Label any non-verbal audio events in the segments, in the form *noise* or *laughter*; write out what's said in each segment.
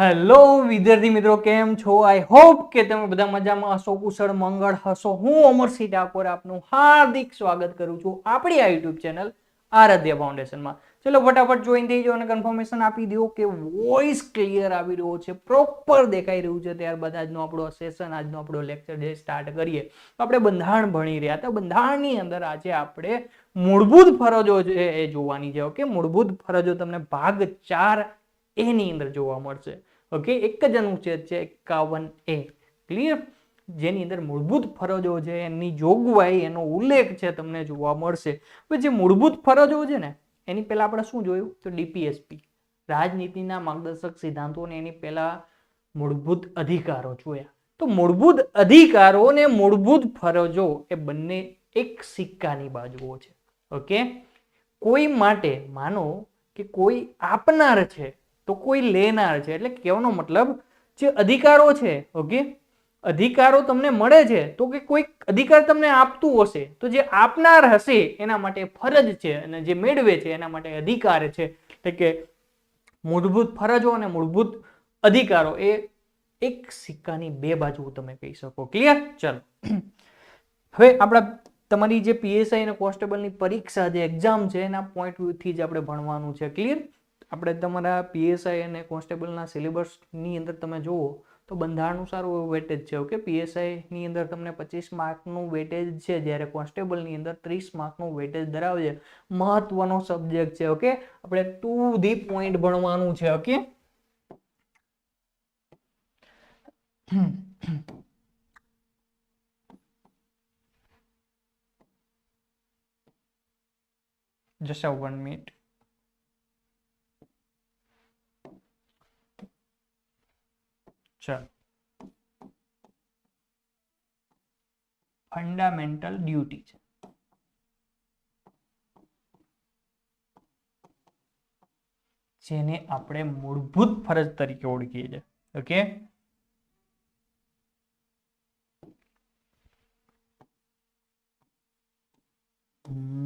Hello વિદ્યાર્થી મિત્રો, કેમ છો? આઈ હોપ કે તમે બધા મજામાં હશો, કુશળ, મંગળ હશો. હું અમરસિંહ ઠાકોર આપનું હાર્દિક સ્વાગત કરું છું આપણી આ યુટ્યુબ ચેનલ આરાધ્ય ફાઉન્ડેશનમાં ચલો ફટાફટ જોઈન થઈ જાઓ અને કન્ફર્મેશન આપી દો કે વોઇસ ક્લિયર આવી રહ્યો છે પ્રોપર દેખાઈ રહ્યું છે. ત્યારબાદ આજનો આપણો સેશન આજનો આપણો લેક્ચર જે સ્ટાર્ટ કરીએ. તો આપણે બંધારણ ભણી રહ્યા હતા. બંધારણની અંદર આજે આપણે મૂળભૂત ફરજો છે એ જોવાની છે ઓકે મૂળભૂત ફરજો તમને ભાગ ચાર એની અંદર જોવા મળશે. ઓકે એક જ અનુચ્છેદ છે એકાવન એ. ક્લિયર જેની અંદર મૂળભૂત ફરજો છે, એની જોગવાઈ, એનો ઉલ્લેખ છે તમને જોવા મળશે. જે મૂળભૂત ફરજો છે ને, એની પહેલા આપણે શું જોયું? તો ડીપીએસપી રાજનીતિના માર્ગદર્શક સિદ્ધાંતો અને એની પહેલા મૂળભૂત અધિકારો જોયા. તો મૂળભૂત અધિકારો અને મૂળભૂત ફરજો એ બંને એક સિક્કાની બાજુઓ છે. ઓકે કોઈ માટે, માનો કે કોઈ આપનાર છે તો કોઈ લેનાર છે. એટલે કહેવાનો મતલબ જે અધિકારો છે ઓકે અધિકારો તમને મળે છે, તો કે કોઈ અધિકાર તમને આપતું હશે, તો જે આપનાર હશે એના માટે ફરજ છે અને જે મેળવે છે એના માટે અધિકાર છે. એટલે કે મૂળભૂત ફરજો અને મૂળભૂત અધિકારો એ એક સિક્કાની બે બાજુ તમે કહી શકો. ક્લિયર ચલો. હવે આપણા તમારી જે પીએસઆઈ અને કોન્સ્ટેબલની પરીક્ષા, જે એક્ઝામ છે, એના પોઈન્ટ વ્યૂથી જ આપણે ભણવાનું છે. ક્લિયર આપણે તમારા પીએસઆઈ અને કોન્સ્ટેબલના સિલેબસની અંદર તમે જુઓ, તો બંધારણનું સારું એવું વેટેજ છે. ઓકે પીએસઆઈની અંદર તમને પચીસ માર્કનું વેટેજ છે, જ્યારે કોન્સ્ટેબલની અંદર ત્રીસ માર્કનું વેટેજ ધરાવે છે. મહત્વનો સબ્જેક્ટ છે, ઓકે? આપણે ટુ ધી પોઈન્ટ ભણવાનું છે, ઓકે? *clears throat* જસ્ટ વન one ચાલો ફંડામેન્ટલ ડ્યુટી છે. જેને આપણે મૂળભૂત ફરજ તરીકે ઓળખીએ છીએ. ઓકે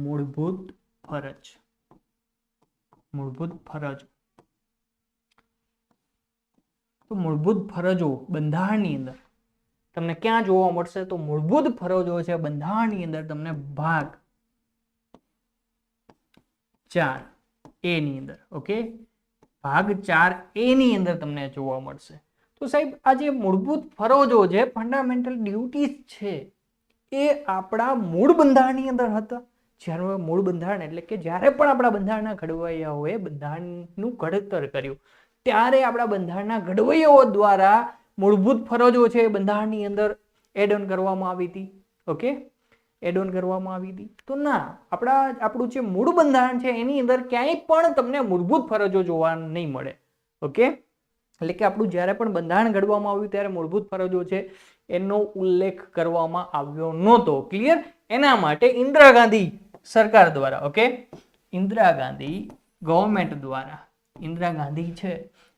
મૂળભૂત ફરજ. મૂળભૂત ફરજ તો મૂળભૂત ફરજો બંધારણની અંદર. તમને ક્યાં જોવા મળશે તો મૂળભૂત ફરજો છે બંધારણની અંદર તમને ભાગ ચાર એ ની અંદર ઓકે ભાગ ચાર એ ની અંદર તમને જોવા મળશે. તો સાહેબ, આ જે મૂળભૂત ફરજો છે ફંડામેન્ટલ ડ્યુટીઝ છે, એ આપણા મૂળ બંધારણની અંદર હતા. જ્યારે મૂળ બંધારણ એટલે કે જ્યારે પણ આપણા બંધારણના ઘડવૈયાઓએ બંધારણનું ઘડતર કર્યું ત્યારે આપણા બંધારણના ઘડવૈયાઓ દ્વારા મૂળભૂત ફરજો છે બંધારણની અંદર એડ ઓન કરવામાં આવી હતી. ઓકે એડ ઓન કરવામાં આવી હતી. તો ના, આપણા, આપણું જે મૂળ બંધારણ છે એની અંદર ક્યાંય પણ તમને મૂળભૂત ફરજો જોવા નહીં મળે. ઓકે એટલે કે આપણું જ્યારે પણ બંધારણ ઘડવામાં આવ્યું ત્યારે મૂળભૂત ફરજો છે એનો ઉલ્લેખ કરવામાં આવ્યો નહોતો. ક્લિયર એના માટે ઇન્દિરા ગાંધી સરકાર દ્વારા ઓકે ઇન્દિરા ગાંધી ગવર્મેન્ટ દ્વારા, ઇન્દિરા ગાંધી છે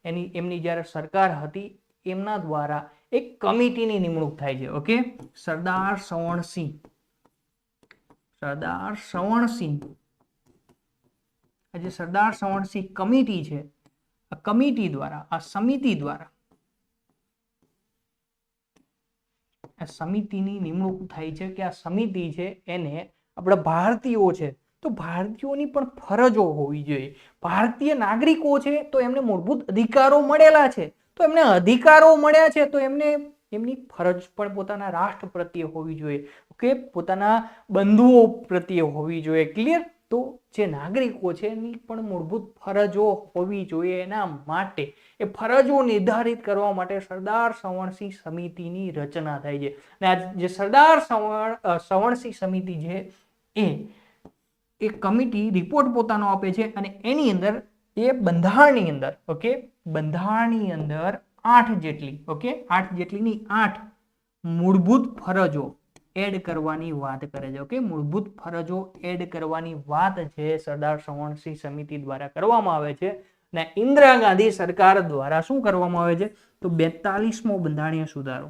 એની, એમની જ્યારે સરકાર હતી, એમના દ્વારા એક કમિટીની નિમણૂક થાય છે, ઓકે? સરદાર સવર્ણસિંહ સરદાર સવર્ણસિંહ આ જે સરદાર સવર્ણસિંહ કમિટી છે, આ કમિટી દ્વારા, આ સમિતિ દ્વારા, આ સમિતિની નિમણૂક થાય છે કે આ સમિતિ છે, એને આપણા ભારતીયો છે તો ભારતીયોની પણ ફરજો હોવી જોઈએ. ભારતીય નાગરિકો છે તો એમને મૂળભૂત અધિકારો મળેલા છે. તો એમને અધિકારો મળ્યા છે તો એમને એમની ફરજ પણ પોતાના રાષ્ટ્ર પ્રત્યે હોવી જોઈએ. ઓકે? પોતાના બંધુઓ પ્રત્યે હોવી જોઈએ. ક્લિયર? તો જે નાગરિકો છે એની પણ મૂળભૂત ફરજો હોવી જોઈએ એના માટે. એ ફરજો નિર્ધારિત કરવા માટે સરદાર સવણસિંહ સમિતિની રચના થાય છે. અને આ જે સરદાર સવણ સવણસિંહ સમિતિ છે એ એક કમિટી રિપોર્ટ પોતાનો આપે છે અને એની અંદર, એ બંધારણની અંદર ઓકે બંધારણની અંદર આઠ જેટલી ઓકે આઠ જેટલીની આઠ મૂળભૂત ફરજો એડ કરવાની વાત કરે છે ઓકે મૂળભૂત ફરજો એડ કરવાની વાત છે સરદાર સવર્ણસિંહ સમિતિ દ્વારા કરવામાં આવે છે અને ઇન્દિરા ગાંધી સરકાર દ્વારા શું કરવામાં આવે છે? તો બેતાલીસમો બંધારણીય સુધારો.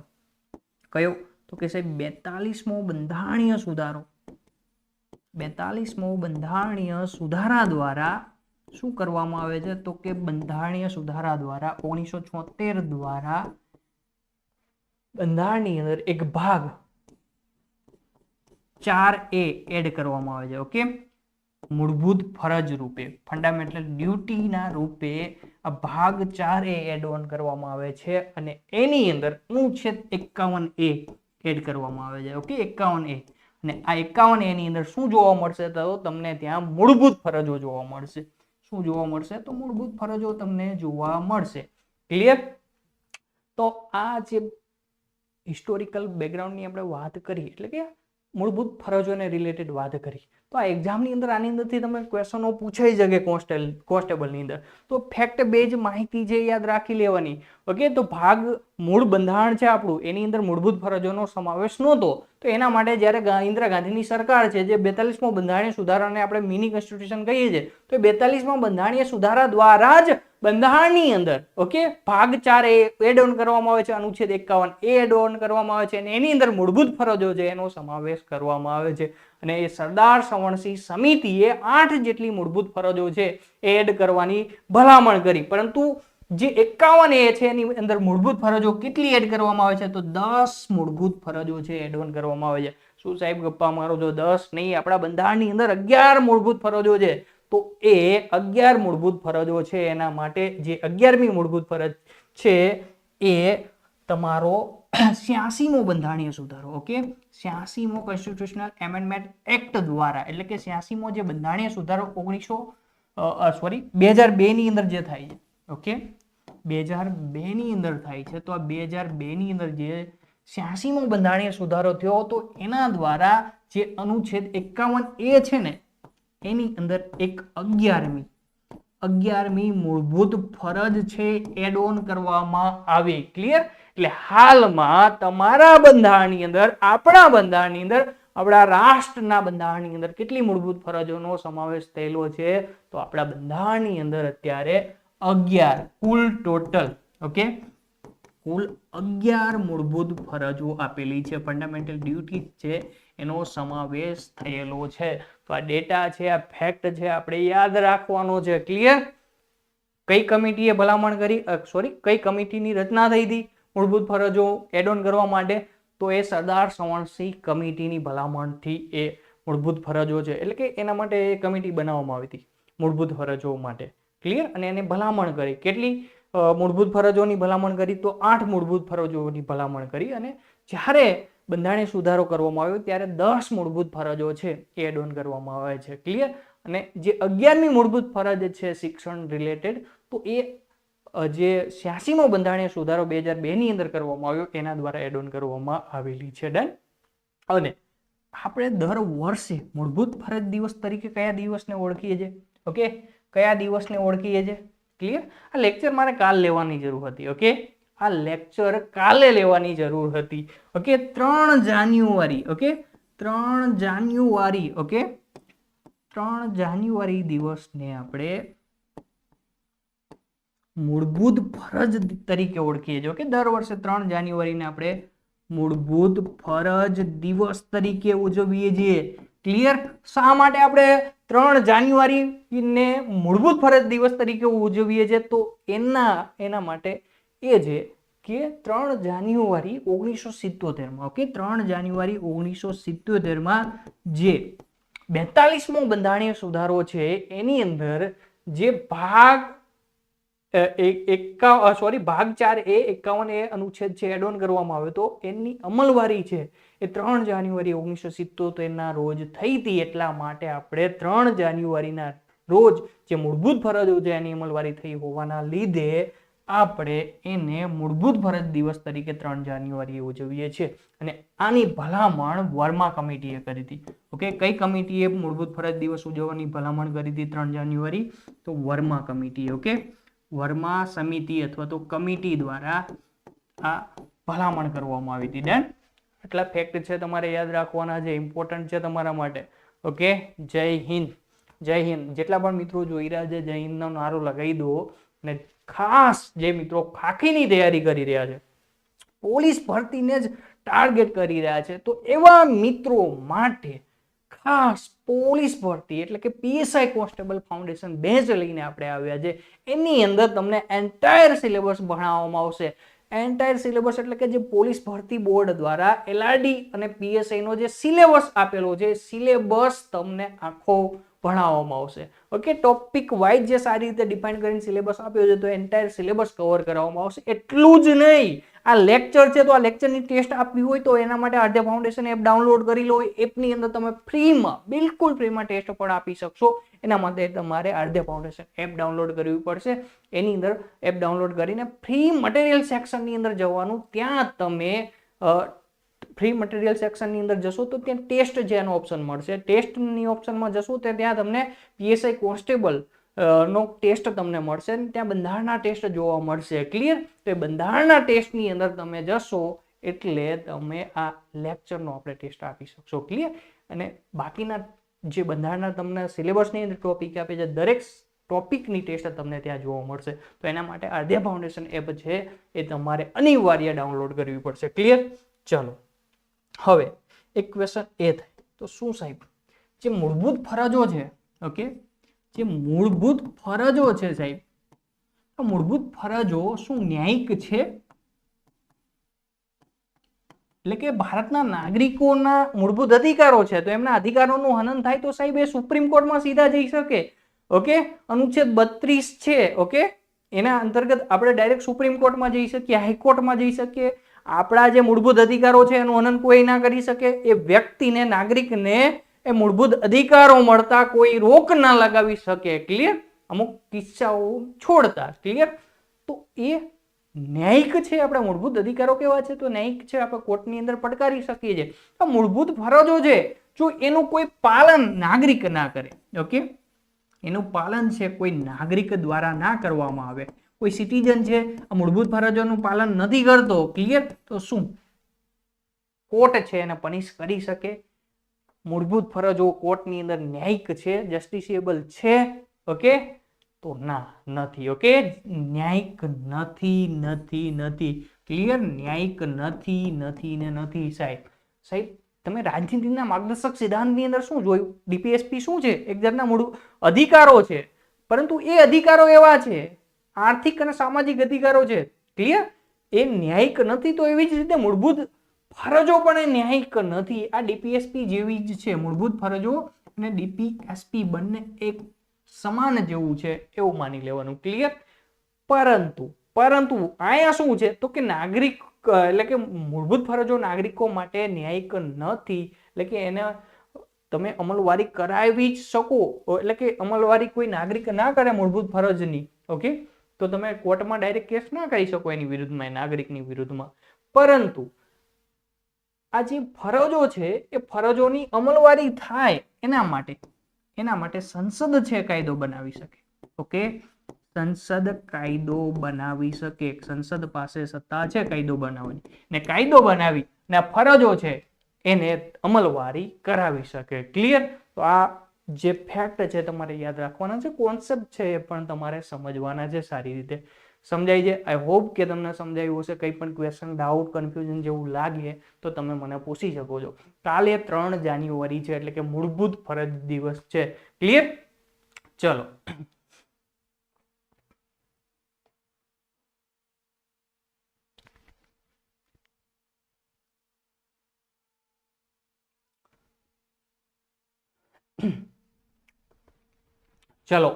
કયો? તો કે સાહેબ, બેતાલીસમો બંધારણીય સુધારો. બેતાલીસમો બંધારણીય સુધારા દ્વારા શું કરવામાં આવે છે? તો કે બંધારણીય સુધારા દ્વારા ઓગણીસો છોતેર દ્વારા બંધારણની અંદર એક ભાગ ચાર એ એડ કરવામાં આવે છે, ઓકે? મૂળભૂત ફરજ રૂપે ફંડામેન્ટલ ડ્યુટીના રૂપે આ ભાગ ચાર એ એડ ઓન કરવામાં આવે છે અને એની અંદર અનુચ્છેદ એકાવન એ એડ કરવામાં આવે છે, ઓકે? એકાવન એ. અને આ એકાવન એની અંદર શું જોવા મળશે તો તમને ત્યાં મૂળભૂત ફરજો જોવા મળશે. શું જોવા મળશે? તો મૂળભૂત ફરજો તમને જોવા મળશે. ક્લિયર તો આ જે હિસ્ટોરિકલ બેકગ્રાઉન્ડની આપણે વાત કરી, એટલે કે મૂળભૂત ફરજોને રિલેટેડ વાત કરી તો આ એક્ઝામની અંદર આની અંદરથી તમે ક્વેશ્ચનો પૂછાઈ શકે કોન્સ્ટેલ કોન્સ્ટેબલની અંદર. તો ફેક્ટ બેઝ માહિતી છે યાદ રાખી લેવાની. ઓકે તો ભાગ મૂળ બંધારણ છે આપણું. એની અંદર મૂળભૂત ફરજોનો સમાવેશ નહોતો. તો એના માટે જ્યારે ઇન્દિરા ગાંધીની સરકાર છે, જે બેતાલીસમો બંધારણીય સુધારાને આપણે મિની કોન્સ્ટિટ્યુશન કહીએ છીએ, તો બેતાલીસમા બંધારણીય સુધારા દ્વારા જ બંધારણની અંદર ઓકે ભાગ ચાર એ એડ ઓન કરવામાં આવે છે, અનુચ્છેદ એકાવન એ એડ ઓન કરવામાં આવે છે અને એની અંદર મૂળભૂત ફરજો છે, એનો સમાવેશ કરવામાં આવે છે. અને એ સરદાર સવણસિંહ સમિતિએ આઠ જેટલી મૂળભૂત ફરજો છે, એ એડ કરવાની ભલામણ કરી. પરંતુ જે એકાવન એ છે, એની અંદર મૂળભૂત ફરજો કેટલી એડ કરવામાં આવે છે, તો દસ મૂળભૂત ફરજો છે એડ ઓન કરવામાં આવે છે. શું સાહેબ, ગપ્પા મારો જો દસ નહીં, આપણા બંધારણની અંદર અગિયાર મૂળભૂત ફરજો છે. તો એ અગિયાર મૂળભૂત ફરજો છે. એના માટે જે અગિયારમી મૂળભૂત ફરજ છે એ તમારો સ્યાસીમો બંધારણીય સુધારો, ઓકે? સ્યાસીમો કોન્સ્ટિટ્યુશનલ એમેન્ડમેન્ટ એક્ટ દ્વારા, એટલે કે સ્યાસીમો જે બંધારણીય સુધારો ઓગણીસો સોરી બે હજાર બેની અંદર જે થાય છે, ઓકે? બે હજાર બેની અંદર થાય છે. તો આ બે હજાર બે ની અંદર જે સ્યાસીમો બંધારણીય સુધારો થયો, તો એના દ્વારા જે અનુચ્છેદ એકાવન એ છે ને એની અંદર એક અગિયારમી. અગિયારમી મૂળભૂત ફરજ છે એડ ઓન કરવામાં આવે. ક્લિયર એટલે હાલમાં તમારા બંધારણની અંદર, આપણા બંધારણની અંદર, આપણા રાષ્ટ્રના બંધારણની અંદર કેટલી મૂળભૂત ફરજોનો સમાવેશ થયેલો છે? તો આપણા બંધારણની અંદર અત્યારે અગિયાર. કુલ ટોટલ. ઓકે? કુલ અગિયાર મૂળભૂત ફરજો આપેલી છે. ફંડામેન્ટલ ડ્યુટી છે, એનો સમાવેશ થયેલો છે. તો આ ડેટા છે, આ ફેક્ટ છે, આપણે યાદ રાખવાનો છે. ક્લિયર કઈ કમિટીએ ભલામણ કરી? સોરી કઈ કમિટીની રચના થઈ હતી? મૂળભૂત ફરજો એડ ઓન કરવા માટે? તો એ સરદાર સવણસિંહ કમિટીની ભલામણથી એ મૂળભૂત ફરજો છે. એટલે કે એના માટે એ કમિટી બનાવવામાં આવી હતી, મૂળભૂત ફરજો માટે. ક્લિયર અને એને ભલામણ કરી. કેટલી મૂળભૂત ફરજોની ભલામણ કરી? તો આઠ મૂળભૂત ફરજોની ભલામણ કરી અને જ્યારે બંધારણીય સુધારો કરવામાં આવ્યો ત્યારે દસ મૂળભૂત ફરજો છે એ એડ ઓન કરવામાં આવે છે. ક્લિયર અને જે અગિયારમી મૂળભૂત ફરજ છે શિક્ષણ રિલેટેડ તો એ જે છ્યાસીમો બંધારણીય સુધારો બે હજાર બેની અંદર કરવામાં આવ્યો, એના દ્વારા એડ ઓન કરવામાં આવેલી છે. ડન અને આપણે દર વર્ષે મૂળભૂત ફરજ દિવસ તરીકે કયા દિવસને ઓળખીએ છીએ? ઓકે કયા દિવસને ઓળખીએ છીએ? ક્લિયર આ લેક્ચર મારે કાલ લેવાની જરૂર હતી ઓકે આ લેક્ચર કાલે લેવાની જરૂર હતી ઓકે ત્રણ જાન્યુઆરી ઓકે ત્રણ જાન્યુઆરી ઓકે ત્રણ જાન્યુઆરી દિવસને આપણે મૂળભૂત ફરજ તરીકે ઓળખીએ છીએ ઓકે દર વર્ષે ત્રણ જાન્યુઆરીને આપણે મૂળભૂત ફરજ દિવસ તરીકે ઉજવીએ છીએ. ક્લિયર શા માટે આપણે ત્રણ જાન્યુઆરીને મૂળભૂત ફરજ દિવસ તરીકે ઉજવીએ છીએ? તો એના એના માટે એ છે કે ત્રણ જાન્યુઆરી ઓગણીસો સિત્તોતેરમાં, ઓકે? ત્રણ જાન્યુઆરી ઓગણીસો સિત્તોતેરમાં જે બેતાલીસમો બંધારણીય સુધારો છે, એની અંદર જે ભાગ એકાવન સોરી ભાગ ચાર એ એકાવન એ અનુચ્છેદ છે એડ ઓન કરવામાં આવ્યો તો એની અમલવારી છે. એ ત્રણ જાન્યુઆરી ઓગણીસો સિત્તોતેરના રોજ થઈ હતી એટલા માટે આપણે ત્રણ જાન્યુઆરીના રોજ જે મૂળભૂત ફરજો છે, એની અમલવારી થઈ હોવાના લીધે આપણે એને મૂળભૂત ફરજ દિવસ તરીકે ત્રણ જાન્યુઆરીએ ઉજવીએ છીએ. અને આની ભલામણ વર્મા કમિટીએ કરી હતી. ઓકે, કઈ કમિટીએ મૂળભૂત ફરજ દિવસ ઉજવવાની ભલામણ કરી હતી ત્રણ જાન્યુઆરી? તો વર્મા કમિટી, ઓકે? વર્મા સમિતિ અથવા તો કમિટી દ્વારા આ ભલામણ કરવામાં આવી હતી. ડન? આટલા ફેક્ટ છે તમારે યાદ રાખવાના છે ઇમ્પોર્ટન્ટ છે તમારા માટે. ઓકે? જય હિન્દ. જય હિન્દ. જેટલા પણ મિત્રો જોઈ રહ્યા છે, જય હિન્દનો નારો લગાવી દો. અને ખાસ જે મિત્રો ખાખીની તૈયારી કરી રહ્યા છે, પોલીસ ભરતીને જ ટાર્ગેટ કરી રહ્યા છે, તો એવા મિત્રો માટે ખાસ પોલીસ ભરતી એટલે કે પીએસઆઈ કોન્સ્ટેબલ ફાઉન્ડેશન બેચ લઈને આપણે આવ્યા છે. એની અંદર તમને એન્ટાયર સિલેબસ ભણાવવામાં આવશે. એન્ટાયર સિલેબસ એટલે કે જે પોલીસ ભરતી બોર્ડ દ્વારા એલઆરડી અને પીએસઆઈનો જે સિલેબસ આપેલો છે સિલેબસ તમને આખો ભણાવવામાં આવશે. ઓકે ટોપિક વાઇઝ જે સારી રીતે ડિફાઇન કરીને સિલેબસ આપ્યો છે, તો એન્ટાયર સિલેબસ કવર કરવામાં આવશે. એટલું જ નહીં. આ લેક્ચર છે, તો આ લેક્ચરની ટેસ્ટ આપવી હોય, તો એના માટે આધ્યા ફાઉન્ડેશન એપ ડાઉનલોડ કરી લો. એપની અંદર તમે ફ્રીમાં બિલકુલ ફ્રીમાં ટેસ્ટ પણ આપી શકશો. એના માટે તમારે આધ્યા ફાઉન્ડેશન એપ ડાઉનલોડ કરવી પડશે. એની અંદર એપ ડાઉનલોડ કરીને ફ્રી મટીરિયલ સેક્શનની અંદર જવાનું. ત્યાં તમે ફ્રી મટીરિયલ સેક્શનની અંદર જશો તો ત્યાં ટેસ્ટ જેનો ઓપ્શન મળશે. ટેસ્ટની ઓપ્શનમાં જશો તો ત્યાં તમને પીએસઆઈ કોન્સ્ટેબલ નો ટેસ્ટ તમને મળશે ત્યાં બંધારણના ટેસ્ટ જોવા મળશે. ક્લિયર તો એ બંધારણના ટેસ્ટની અંદર તમે જશો એટલે તમે આ લેક્ચરનો આપણે ટેસ્ટ આપી શકશો. ક્લિયર અને બાકીના જે બંધારણના તમને સિલેબસની અંદર ટોપિક આપે છે, દરેક ટોપિકની ટેસ્ટ તમને ત્યાં જોવા મળશે. તો એના માટે આદ્યા ફાઉન્ડેશન એપ છે એ તમારે અનિવાર્ય ડાઉનલોડ કરવી પડશે. ક્લિયર ચલો. હવે, એક ક્વેશ્ચન એ થાય. તો શું સાહેબ? જે મૂળભૂત ફરજો છે ઓકે જે મૂળભૂત ફરજો છે સાહેબ આ મૂળભૂત ફરજો શું ન્યાયિક છે? એટલે કે ભારતના નાગરિકોના મૂળભૂત અધિકારો છે, તો એમના અધિકારોનું હનન થાય તો સાહેબ એ સુપ્રીમ કોર્ટમાં સીધા જઈ શકે ઓકે અનુચ્છેદ બત્રીસ છે ઓકે એના અંતર્ગત આપણે ડાયરેક્ટ સુપ્રીમ કોર્ટમાં જઈ શકીએ, હાઈકોર્ટમાં જઈ શકીએ આપણા જે મૂળભૂત અધિકારો છે એનું હનન કોઈ ના કરી શકે. એ વ્યક્તિને, નાગરિકને એ મૂળભૂત અધિકારો મળતા કોઈ રોક ના લગાવી શકે. ક્લિયર અમુક કિસ્સાઓ છોડતા. ક્લિયર તો એ ન્યાયિક છે આપણા મૂળભૂત અધિકારો કેવા છે? તો ન્યાયિક છે આપણે કોર્ટની અંદર પડકારી શકીએ છીએ. આ મૂળભૂત ફરજો છે. જો એનું કોઈ પાલન નાગરિક ના કરે ઓકે એનું પાલન છે કોઈ નાગરિક દ્વારા ના કરવામાં આવે. કોઈ સિટીઝન છે, આ મૂળભૂત ફરજોનું પાલન નથી કરતો ક્લિયર તો શું? કોર્ટ છે એને પનિશ કરી શકે. મૂળભૂત ફરજો કોર્ટની અંદર ન્યાયિક છે જસ્ટિસિએબલ છે ઓકે તો ના, નથી ઓકે ન્યાયિક નથી નથી નથી. ક્લિયર ન્યાયિક નથી નથી ને નથી, સાહેબ. સાહેબ, તમે રાજનીતિના માર્ગદર્શક સિદ્ધાંતની અંદર શું જોયું? ડીપીએસપી શું છે? એક જાતના મૂળ અધિકારો છે. પરંતુ એ અધિકારો એવા છે આર્થિક અને સામાજિક અધિકારો છે. ક્લિયર એ ન્યાયિક નથી તો એવી જ રીતે મૂળભૂત ફરજો પણ એ ન્યાયિક નથી. આ ડીપીએસપી જેવી જ છે. મૂળભૂત ફરજો અને ડીપીએસપી બંને એક સમાન જેવું છે એવું માની લેવાનું. ક્લિયર પરંતુ પરંતુ અહીંયા શું છે? તો કે નાગરિક, એટલે કે મૂળભૂત ફરજો નાગરિકો માટે ન્યાયિક નથી. એટલે કે એને તમે અમલવારી કરાવી જ શકો. એટલે કે અમલવારી કોઈ નાગરિક ના કરે મૂળભૂત ફરજની. ઓકે તો તમે કોર્ટમાં ડાયરેક્ટ કેસ ના કરી શકો એની વિરુદ્ધમાં નાગરિકની વિરુદ્ધમાં. પરંતુ, આ જે ફરજો છે, એ ફરજોની અમલવારી થાય એના માટે એના માટે સંસદ છે કાયદો બનાવી શકે. ઓકે? સંસદ કાયદો બનાવી શકે. સંસદ પાસે સત્તા છે કાયદો બનાવવાની. ને કાયદો બનાવી, ને ફરજો છે, એને અમલવારી કરાવી શકે. ક્લિયર તો આ જે ફેક્ટ છે તમારે યાદ રાખવાના છે કોન્સેપ્ટ છે એ પણ તમારે સમજવાના છે સારી રીતે. સમજાય છે? આઈ હોપ કે તમને સમજાયું હશે, કંઈ પણ ક્વેશ્ચન ડાઉટ કન્ફ્યુઝન જેવું લાગે, તો તમે મને પૂછી શકો છો. કાલે ત્રણ જાન્યુઆરી છે, એટલે કે મૂળભૂત ફરજ દિવસ છે. ક્લિયર ચલો. ચલો,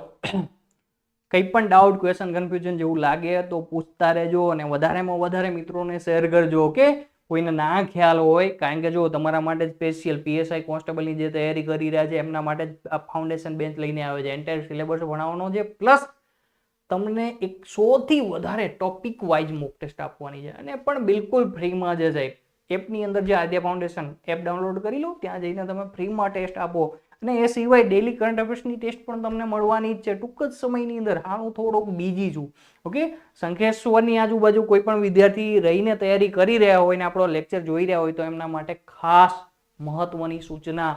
કંઈ પણ ડાઉટ ક્વેશ્ચન કન્ફ્યુઝન જેવું લાગે તો પૂછતા રહેજો અને વધારેમાં વધારે મિત્રોને શેર કરજો, ઓકે? કોઈને ના ખ્યાલ હોય, કારણ કે જો તમારા માટે સ્પેશિયલ પીએસઆઈ કોન્સ્ટેબલની જે તૈયારી કરી રહ્યા છે, એમના માટે આ ફાઉન્ડેશન બેન્ચ લઈને આવે છે. એન્ટાયર સિલેબસ ભણાવવાનો છે પ્લસ તમને એક સૌથી વધારે ટોપિક વાઇઝ મોક ટેસ્ટ આપવાની છે. અને પણ બિલકુલ ફ્રીમાં જ સાહેબ એપની અંદર જે આદ્યા ફાઉન્ડેશન એપ ડાઉનલોડ કરી લો, ત્યાં જઈને તમે ફ્રીમાં ટેસ્ટ આપો. અને એ સિવાય ડેલી કરંટ અફેર્સની ટેસ્ટ પણ તમને મળવાની જ છે. ટૂંક જ સમયની અંદર હા હું થોડોક બીજી છું. ઓકે શંખેશ્વરની આજુબાજુ કોઈ પણ વિદ્યાર્થી રહીને તૈયારી કરી રહ્યા હોય ને આપણો લેક્ચર જોઈ રહ્યા હોય તો એમના માટે ખાસ મહત્વની સૂચના.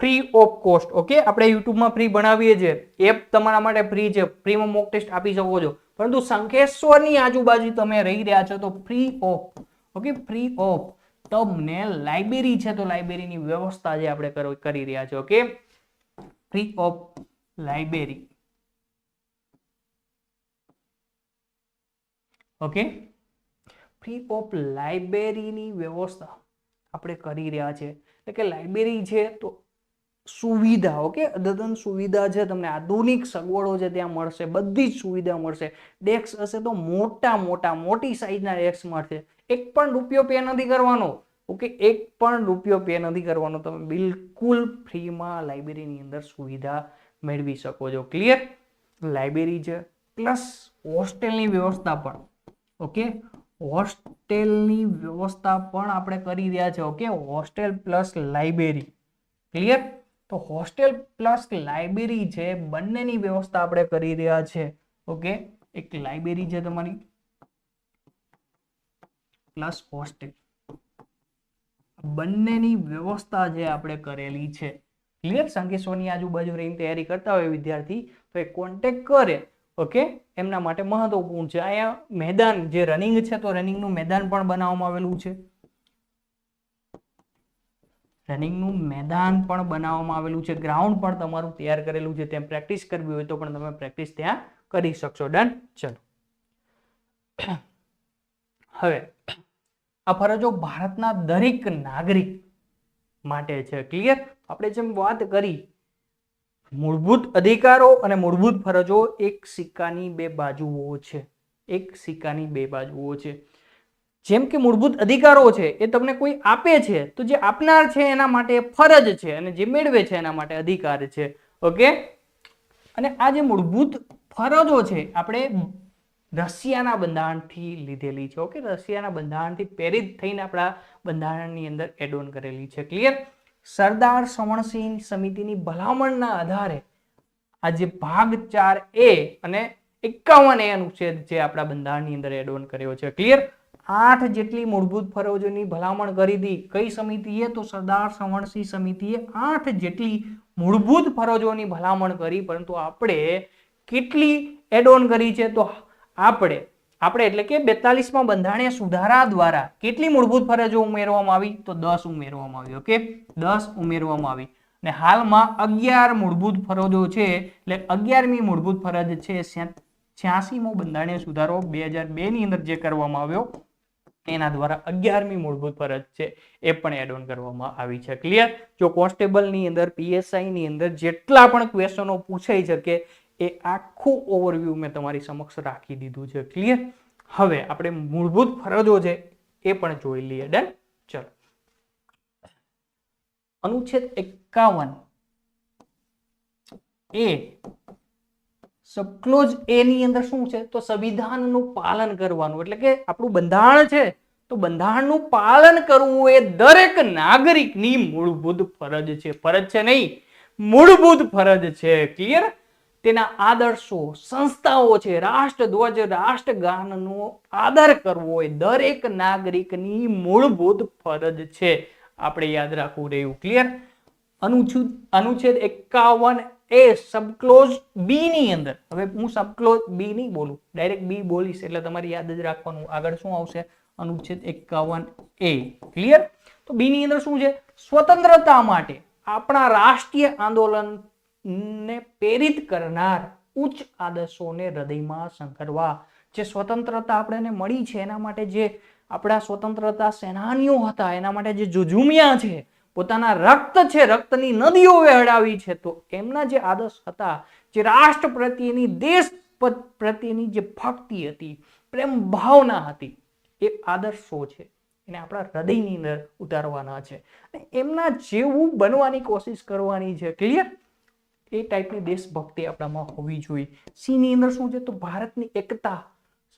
ફ્રી ઓફ કોસ્ટ ઓકે આપણે યુટ્યુબમાં ફ્રી ભણાવીએ છીએ. એપ તમારા માટે ફ્રી છે. ફ્રીમાં મોક ટેસ્ટ આપી શકો છો. પરંતુ શંખેશ્વરની આજુબાજુ તમે રહી રહ્યા છો તો free of okay free of તમને લાઇબ્રેરી છે તો લાઇબ્રેરીની વ્યવસ્થા જે આપણે કરી રહ્યા છીએ. Okay free of library okay free of લાઇબ્રેરીની વ્યવસ્થા આપણે કરી રહ્યા છે. એટલે કે લાઇબ્રેરી છે તો સુવિધા ઓકે અદ્યતન સુવિધા છે, તમને આધુનિક સગવડો છે ત્યાં મળશે, બધી જ સુવિધા મળશે. ડેસ્ક હશે તો મોટા મોટા મોટી સાઈઝના ડેસ્ક મળશે. એક પણ રૂપિયો પે નથી કરવાનો. ઓકે, એક પણ રૂપિયો પે નથી કરવાનો, તમે બિલકુલ ફ્રીમાં લાઇબ્રેરીની અંદર સુવિધા મેળવી શકો છો. ક્લિયર લાઇબ્રેરી છે પ્લસ હોસ્ટેલની વ્યવસ્થા પણ, ઓકે? હોસ્ટેલની વ્યવસ્થા પણ આપણે કરી રહ્યા છે, okay? Hostel plus library clear તો હોસ્ટેલ પ્લસ લાઇબ્રેરી છે, બંનેની વ્યવસ્થા આપણે કરી રહ્યા છે, ઓકે? એક લાઇબ્રેરી છે તમારી પ્લસ હોસ્ટેલ બંનેની વ્યવસ્થા જે આપણે કરેલી છે. ક્લિયર સંકેશોની આજુબાજુ રહીને તૈયારી કરતા હોય વિદ્યાર્થી, તો એ કોન્ટેક કરે ઓકે એમના માટે મહત્વપૂર્ણ છે. અહીંયા મેદાન, જે રનિંગ છે, તો રનિંગનું મેદાન પણ બનાવવામાં આવેલું છે. રનિંગનું મેદાન પણ બનાવવામાં આવેલું છે. ગ્રાઉન્ડ પણ તમારું તૈયાર કરેલું છે. ત્યાં પ્રેક્ટિસ કરવી હોય તો પણ તમે પ્રેક્ટિસ ત્યાં કરી શકશો. ડન ચલો. *coughs* હવે આ ફરજો ભારતના દરેક નાગરિક માટે છે. ક્લિયર આપણે જેમ વાત કરી, મૂળભૂત અધિકારો અને મૂળભૂત ફરજો એક સિક્કાની બે બાજુઓ છે. એક સિક્કાની બે બાજુઓ છે. જેમ કે મૂળભૂત અધિકારો છે, એ તમને કોઈ આપે છે, તો જે આપનાર છે એના માટે ફરજ છે અને જે મેળવે છે એના માટે અધિકાર છે. ઓકે અને આ જે મૂળભૂત ફરજો છે, આપણે રશિયાના બંધારણથી લીધેલી છે ઓકે રશિયાના બંધારણથી પ્રેરિત થઈને આપણા બંધારણની અંદર એડ ઓન કરેલી છે ક્લિયર સરદાર સવર્ણસિંહ સમિતિની ભલામણના આધારે આજે ભાગ ચાર એ અને એકાવન એ અનુચ્છેદ જે આપણા બંધારણની અંદર એડ ઓન કર્યો છે ક્લિયર આઠ જેટલી મૂળભૂત ફરજોની ભલામણ કરી હતી કઈ સમિતિએ? તો સરદાર સવર્ણસિંહ સમિતિએ આઠ જેટલી મૂળભૂત ફરજોની ભલામણ કરી, પરંતુ આપણે કેટલી એડ ઓન કરી છે? તો આપણે આપણે એટલે કે બેતાલીસમાં બંધારણીય સુધારા દ્વારા કેટલી મૂળભૂત ફરજો ઉમેરવામાં આવી? તો દસ ઉમેરવામાં આવી, ઓકે? દસ ઉમેરવામાં આવી. અને હાલમાં અગિયાર મૂળભૂત ફરજો છે, એટલે અગિયારમી મૂળભૂત ફરજ છે છ્યાસીમો બંધારણીય સુધારો બે હજાર બે ની અંદર જે કરવામાં આવ્યો, એના દ્વારા અગિયારમી મૂળભૂત ફરજ છે, એ પણ એડ ઓન કરવામાં આવી છે. ક્લિયર જો કોન્સ્ટેબલની અંદર પીએસઆઈની અંદર જેટલા પણ ક્વેશ્ચનો પૂછાઈ શકે એ આખું ઓવરવ્યૂ મેં તમારી સમક્ષ રાખી દીધું છે ક્લિયર હવે આપણે મૂળભૂત ફરજો છે એ પણ જોઈ લઈએ. ડન ચલો. અનુચ્છેદ એકાવન એ સબક્લોઝ એ ની અંદર શું છે? તો સંવિધાનનું પાલન કરવાનું. એટલે કે આપણું બંધારણ છે, તો બંધારણનું પાલન કરવું એ દરેક નાગરિકની મૂળભૂત ફરજ છે. ફરજ છે નહીં, મૂળભૂત ફરજ છે. ક્લિયર તેના આદર્શો સંસ્થાઓ છે, રાષ્ટ્રધ્વજ, રાષ્ટ્રગાનનો આદર કરવો એ દરેક નાગરિકની મૂળભૂત ફરજ છે. આપણે યાદ રાખવું રહ્યું ક્લિયર અનુચ્છેદ અનુચ્છેદ એકાવન એ સબક્લોઝ બી ની અંદર. હવે હું સબક્લોઝ બી નહીં બોલું ડાયરેક્ટ બી બોલીશ એટલે તમારે યાદ જ રાખવાનું. આગળ શું આવશે? અનુચ્છેદ એકાવન એ ક્લિયર તો બી ની અંદર શું છે? સ્વતંત્રતા માટે આપણા રાષ્ટ્રીય આંદોલન ને પ્રેરિત કરનાર ઉચ્ચ આદર્શોને હૃદયમાં સંકરવા જે સ્વતંત્રતા આપણને મળી છે, એના માટે જે આપણા સ્વતંત્રતા સેનાનીઓ હતા, એના માટે જે જુજુમ્યા છે, પોતાના રક્ત છે, રક્તની નદીઓ વહેડાવી છે, તો એમના જે આદર્શ હતા, જે રાષ્ટ્ર પ્રત્યેની દેશ પ્રત્યેની જે ભક્તિ હતી, પ્રેમ ભાવના હતી, એ આદર્શો છે, એને આપણા હૃદયની અંદર ઉતારવાના છે. એમના જેવું બનવાની કોશિશ કરવાની છે ક્લિયર એ ટાઈપની દેશભક્તિ આપણામાં હોવી જોઈએ. સીની અંદર શું છે તો ભારતની એકતા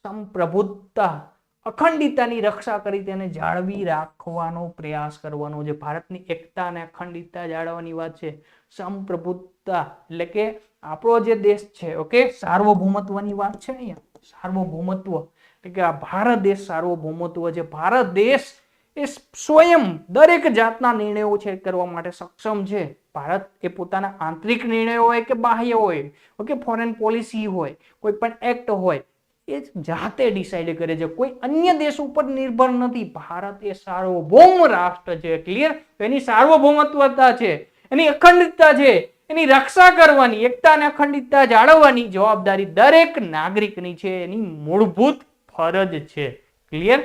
સંપ્રભુતા અખંડિતતાની રક્ષા કરી તેને જાળવી રાખવાનો પ્રયાસ કરવાનો જે ભારતની એકતા અને અખંડિતતા જાળવવાની વાત છે. સંપ્રભુતા એટલે કે આપણો જે દેશ છે ઓકે સાર્વભૌમત્વની વાત છે અહીંયા? સાર્વભૌમત્વ. એટલે કે આ ભારત દેશ સાર્વભૌમત્વ છે. ભારત દેશ એ સ્વયં દરેક જાતના નિર્ણયો છે કરવા માટે સક્ષમ છે. ભારત એ પોતાના આંતરિક નિર્ણયો હોય કે બાહ્ય હોય ઓકે ફોરેન પોલિસી હોય, કોઈ પણ એક્ટ હોય, એ જાતે ડિસાઈડ કરે છે. કોઈ અન્ય દેશ ઉપર નિર્ભર નથી. ભારત એ સાર્વભૌમ રાષ્ટ્ર છે ક્લિયર એની સાર્વભૌમત્વતા છે, એની અખંડિતતા છે, એની રક્ષા કરવાની, એકતા અને અખંડિતતા જાળવવાની જવાબદારી દરેક નાગરિકની છે. એની મૂળભૂત ફરજ છે. ક્લિયર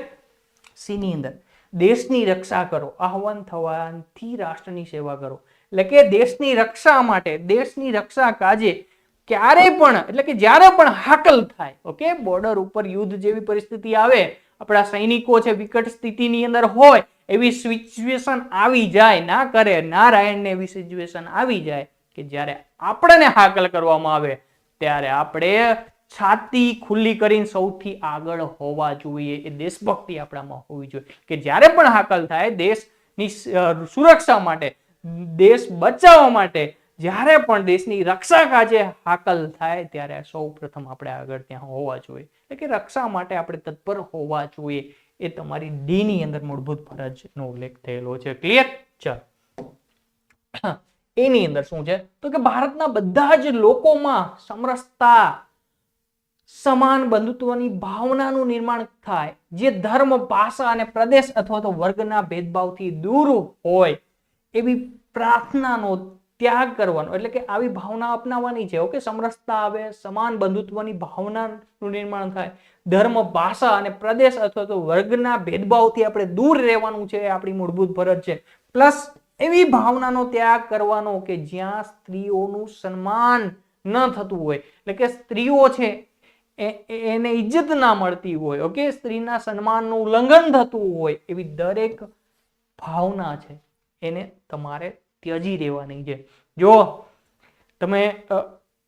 સીની અંદર, દેશની રક્ષા કરો, આહવાન થવાથી રાષ્ટ્રની સેવા કરો. એટલે કે દેશની રક્ષા માટે, દેશની રક્ષા કાજે ક્યારે પણ, એટલે કે જ્યારે પણ હાકલ થાય, ઓકે? બોર્ડર ઉપર યુદ્ધ જેવી પરિસ્થિતિ આવે, આપણા સૈનિકો છે વિકટ સ્થિતિની અંદર હોય, એવી સિચ્યુએશન આવી જાય, ના કરે, નારાયણને એવી સિચ્યુએશન આવી જાય કે જ્યારે આપણને હાકલ કરવામાં આવે, ત્યારે આપણે છાતી ખુલ્લી કરીને સૌથી આગળ હોવા જોઈએ, એ દેશભક્તિ આપણામાં હોવી જોઈએ. કે જ્યારે પણ હાકલ થાય, દેશની સુરક્ષા માટે દેશ બચાવવા માટે જ્યારે પણ દેશની રક્ષા કાજે હાકલ થાય ત્યારે સૌ પ્રથમ આપણે આગળ ત્યાં હોવા જોઈએ. એટલે કે રક્ષા માટે આપણે તત્પર હોવા જોઈએ. એ તમારી ડી ની અંદર મૂળભૂત ફરજનો ઉલ્લેખ થયેલો છે. ક્લિયર ચાલો. એની અંદર શું છે? તો કે ભારતના બધા જ લોકોમાં સમરસતા, સમાન બંધુત્વની ભાવનાનું નિર્માણ થાય. જે ધર્મ, ભાષા અને પ્રદેશ અથવા તો વર્ગના ભેદભાવથી દૂર હોય. એવી પ્રાર્થનાનો ત્યાગ કરવાનો, એટલે કે આવી ભાવના અપનાવવાની છે. ઓકે, સમરસતા આવે, સમાન બંધુત્વની ભાવનાનું નિર્માણ થાય. ધર્મ, ભાષા અને પ્રદેશ અથવા તો વર્ગના ભેદભાવથી આપણે દૂર રહેવાનું છે આપણી મૂળભૂત ફરજ છે. પ્લસ એવી ભાવનાનો ત્યાગ કરવાનો કે જ્યાં સ્ત્રીઓનું સન્માન ન થતું હોય. એટલે કે સ્ત્રીઓ છે એને ઇજ્જત ના મળતી હોય. ઓકે, સ્ત્રીના સન્માનનું ઉલ્લંઘન થતું હોય એવી દરેક ભાવના છે. એને તમારે ત્યજી રહેવાની છે. જો તમે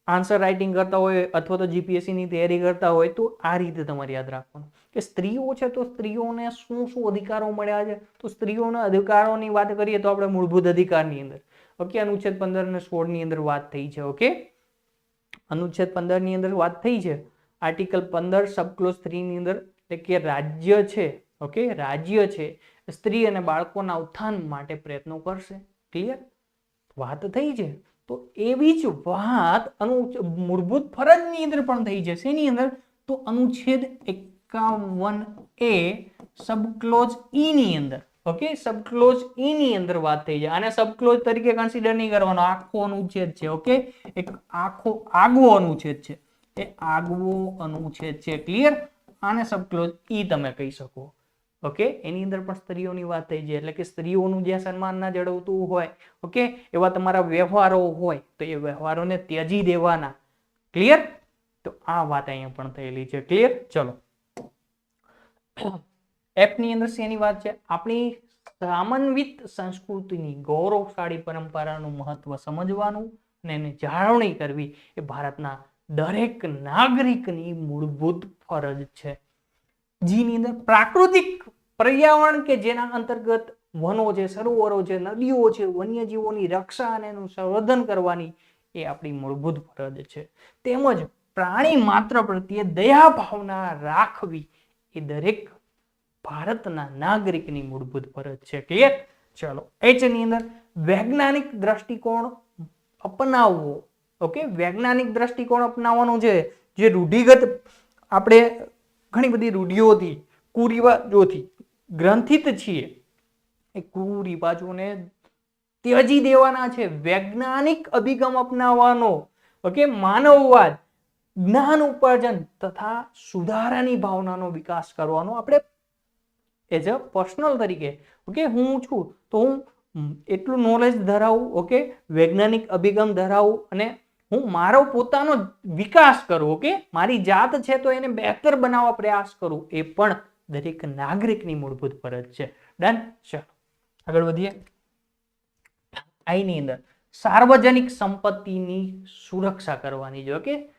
આન્સર રાઇટિંગ કરતા હોય અથવા તો જીપીએસસીની તૈયારી કરતા હોય તો આ રીતે તમારે યાદ રાખવાનું. કે સ્ત્રીઓ છે તો સ્ત્રીઓને શું શું અધિકારો મળ્યા છે? તો સ્ત્રીઓના અધિકારોની વાત કરીએ તો આપણે મૂળભૂત અધિકારની અંદર. ઓકે અનુચ્છેદ પંદર અને સોળની અંદર વાત થઈ છે ઓકે અનુચ્છેદ પંદરની અંદર વાત થઈ છે. આર્ટિકલ પંદર સબક્લોઝ થ્રી ની અંદર એટલે કે રાજ્ય છે ઓકે રાજ્ય છે. સ્ત્રી અને બાળકોના ઉત્થાન માટે પ્રયત્નો કરશે. ક્લિયર વાત થઈ છે. તો એવી જ વાત અનુ મૂળભૂત ફરજની અંદર પણ થઈ છે. શેની અંદર? તો અનુચ્છેદ એકાવન એ સબક્લોઝ ઈ ની અંદર. ઓકે સબક્લોઝ ઈ ની અંદર વાત થઈ છે. અને સબક્લોઝ તરીકે કન્સિડર નહીં કરવાનો. આખો અનુચ્છેદ છે. ઓકે એક આખો આગવો અનુચ્છેદ છે. એ આગવો અનુચ્છેદ છે. ક્લિયર આને સબક્લોઝ ઈ તમે કહી શકો. ઓકે? એની અંદર પણ સ્ત્રીઓની વાત થઈ છે એટલે કે સ્ત્રીઓનું જ્યાં સન્માન ના જળવતું હોય, ઓકે? એવા તમારા વ્યવહારો હોય, તો એ વ્યવહારોને ત્યજી દેવાના. ક્લિયર તો આ વાત અહીંયા પણ થયેલી છે. ક્લિયર ચલો. એપની અંદર શેની વાત છે? આપણી સામન્વિત સંસ્કૃતિની ગૌરવશાળી પરંપરાનું મહત્વ સમજવાનું અને એને જાળવણી કરવી એ ભારતના દરેક નાગરિકની મૂળભૂત ફરજ છે. જીની અંદર પ્રાકૃતિક પર્યાવરણ કે જેના અંતર્ગત વનો છે, સરોવરો છે, નદીઓ છે, વન્યજીવોની રક્ષા અને એનું સંવર્ધન કરવાની એ આપણી મૂળભૂત ફરજ છે. તેમજ પ્રાણી માત્ર પ્રત્યે દયા ભાવના રાખવી એ દરેક ભારતના નાગરિકની મૂળભૂત ફરજ છે. ક્લિયર ચલો એચની અંદર વૈજ્ઞાનિક દ્રષ્ટિકોણ અપનાવવો. ઓકે વૈજ્ઞાનિક દ્રષ્ટિકોણ અપનાવવાનો છે. જે રૂઢિગત આપણે ઘણી બધી રૂઢિઓથી, કુરિવાજોથી ગ્રંથિત છીએ. એ કુરિવાજોને ત્યજી દેવાના છે. વૈજ્ઞાનિક અભિગમ અપનાવવાનો. ઓકે, માનવવાદ, જ્ઞાન ઉપાર્જન તથા સુધારાની ભાવનાનો વિકાસ કરવાનો. આપણે એઝ અ પર્સનલ તરીકે, ઓકે, હું છું તો હું એટલું નોલેજ ધરાવું, ઓકે, વૈજ્ઞાનિક અભિગમ ધરાવું અને હું મારો પોતાનો વિકાસ કરું, ઓકે? મારી જાત છે તો એને બહેતર બનાવવા પ્રયાસ કરું, એ પણ દરેક નાગરિકની મૂળભૂત ફરજ છે. ડન ચાલો. આગળ વધીએ. આઈની અંદર સાર્વજનિક સંપત્તિની સુરક્ષા કરવાની છે, ઓકે?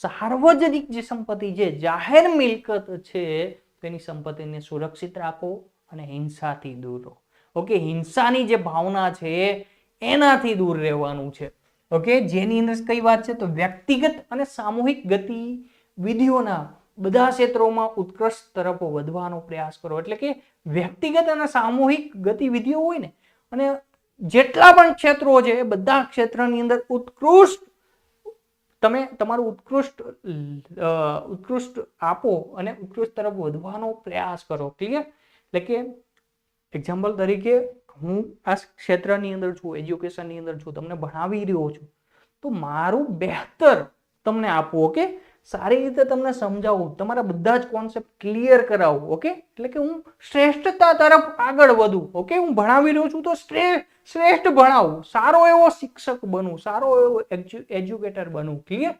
સાર્વજનિક જે સંપત્તિ છે, જાહેર મિલકત છે, તેની સંપત્તિને સુરક્ષિત રાખો અને હિંસાથી દૂર રહો. ઓકે? હિંસાની જે ભાવના છે, એનાથી દૂર રહેવાનું છે. ઓકે? જેની અંદર કઈ વાત છે? તો વ્યક્તિગત અને સામૂહિક ગતિવિધિઓના બધા ક્ષેત્રોમાં ઉત્કૃષ્ટ તરફ વધવાનો પ્રયાસ કરો. એટલે કે વ્યક્તિગત અને સામૂહિક ગતિવિધિઓ હોય ને, અને જેટલા પણ ક્ષેત્રો છે એ બધા ક્ષેત્રની અંદર ઉત્કૃષ્ટ, તમે તમારું ઉત્કૃષ્ટ ઉત્કૃષ્ટ આપો અને ઉત્કૃષ્ટ તરફ વધવાનો પ્રયાસ કરો. ક્લિયર એટલે કે એક્ઝામ્પલ તરીકે હું આ ક્ષેત્રની અંદર છું, એજ્યુકેશનની અંદર છું, તમને ભણાવી રહ્યો છું, તો મારું બહેતર તમને આપવું ઓકે? સારી રીતે તમને સમજાવું, તમારા બધા જ કોન્સેપ્ટ ક્લિયર કરાવું, ઓકે? એટલે કે હું શ્રેષ્ઠતા તરફ આગળ વધું, ઓકે? હું ભણાવી રહ્યો છું તો શ્રે- શ્રેષ્ઠ ભણાવું, સારો એવો શિક્ષક બનું, સારો એવો એજ્યુકેટર બનું ક્લિયર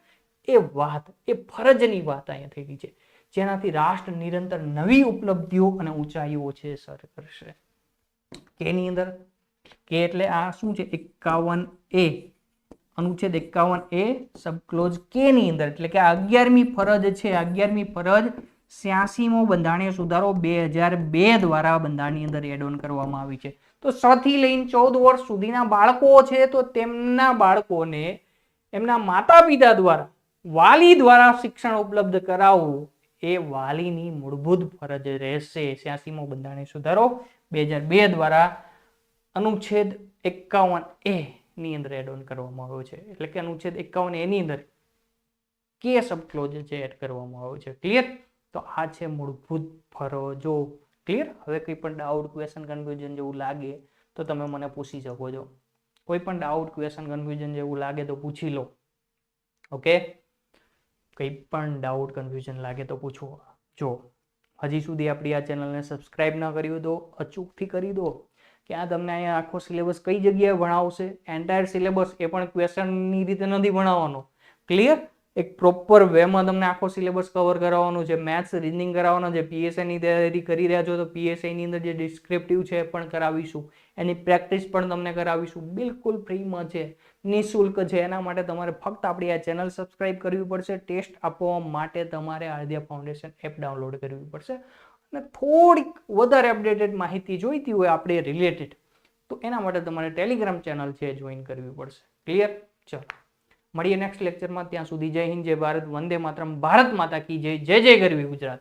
એ વાત, એ ફરજની વાત અહીંયા થઈ ગઈ છે. જેનાથી રાષ્ટ્ર નિરંતર નવી ઉપલબ્ધિઓ અને ઊંચાઈઓ છે, સર, કરશે. કેની અંદર? કે એટલે આ શું છે? એકાવન એ. અનુચ્છેદ એકાવન એ સબક્લોઝ કે ની અંદર. એટલે કે અગિયારમી ફરજ છે. અગિયારમી ફરજ સ્યાસીમો બંધારણીય સુધારો બે હજાર બે દ્વારા બંધારણની અંદર એડ ઓન કરવામાં આવી છે. તો છ થી લઈને ચૌદ વર્ષ સુધીના બાળકો છે, તો તેમના બાળકોને એમના માતા પિતા દ્વારા, વાલી દ્વારા શિક્ષણ ઉપલબ્ધ કરાવવું એ વાલીની મૂળભૂત ફરજ રહેશે. સ્યાસીમો બંધારણીય સુધારો બે હજાર બે દ્વારા અનુચ્છેદ એકાવન એ ની અંદર એડ ઓન કરવામાં આવ્યો છે. એટલે કે અનુચ્છેદ એકાવન એની અંદર કે સબ ક્લોઝ છે એડ કરવામાં આવ્યો છે. ક્લિયર તો આ છે મૂળભૂત ફરજો ક્લિયર હવે કંઈ પણ ડાઉટ ક્વેશ્ચન કન્ફ્યુઝન જેવું લાગે તો તમે મને પૂછી શકો છો. કોઈ પણ ડાઉટ ક્વેશ્ચન કન્ફ્યુઝન જેવું લાગે તો પૂછી લો. ઓકે કંઈ પણ ડાઉટ કન્ફ્યુઝન લાગે તો પૂછો. જો હજી સુધી આપણી આ ચેનલને સબસ્ક્રાઇબ ન કરી દો અચૂકથી કરી દો. કે આ તમને અહીંયા આખો સિલેબસ કઈ જગ્યાએ ભણાવશે? એન્ટાયર સિલેબસ એ પણ ક્વેશ્ચનની રીતે નથી ભણાવવાનો. ક્લિયર એક પ્રોપર વેમાં તમને આખો સિલેબસ કવર કરાવવાનો છે મેથ્સ રીઝનિંગ કરાવવાનો છે પીએસઆઈની તૈયારી કરી રહ્યા છો તો પીએસઆઈની અંદર જે ડિસ્ક્રિપ્ટિવ છે એ પણ કરાવીશું. એની પ્રેક્ટિસ પણ તમને કરાવીશું. બિલકુલ ફ્રીમાં છે. નિઃશુલ્ક છે. એના માટે તમારે ફક્ત આપણી આ ચેનલ સબસ્ક્રાઇબ કરવી પડશે. ટેસ્ટ આપવા માટે તમારે આરદિયા ફાઉન્ડેશન એપ ડાઉનલોડ કરવી પડશે. અને થોડીક વધારે અપડેટેડ માહિતી જોઈતી હોય આપણે રિલેટેડ, તો એના માટે તમારે ટેલિગ્રામ ચેનલ છે જોઈન કરવી પડશે. ક્લિયર? ચલો. મળીએ નેક્સ્ટ લેક્ચરમાં. ત્યાં સુધી જય હિન્દ, જય ભારત. વંદે માતરમ. ભારત માતા કી જય. જય જય ગરવી ગુજરાત.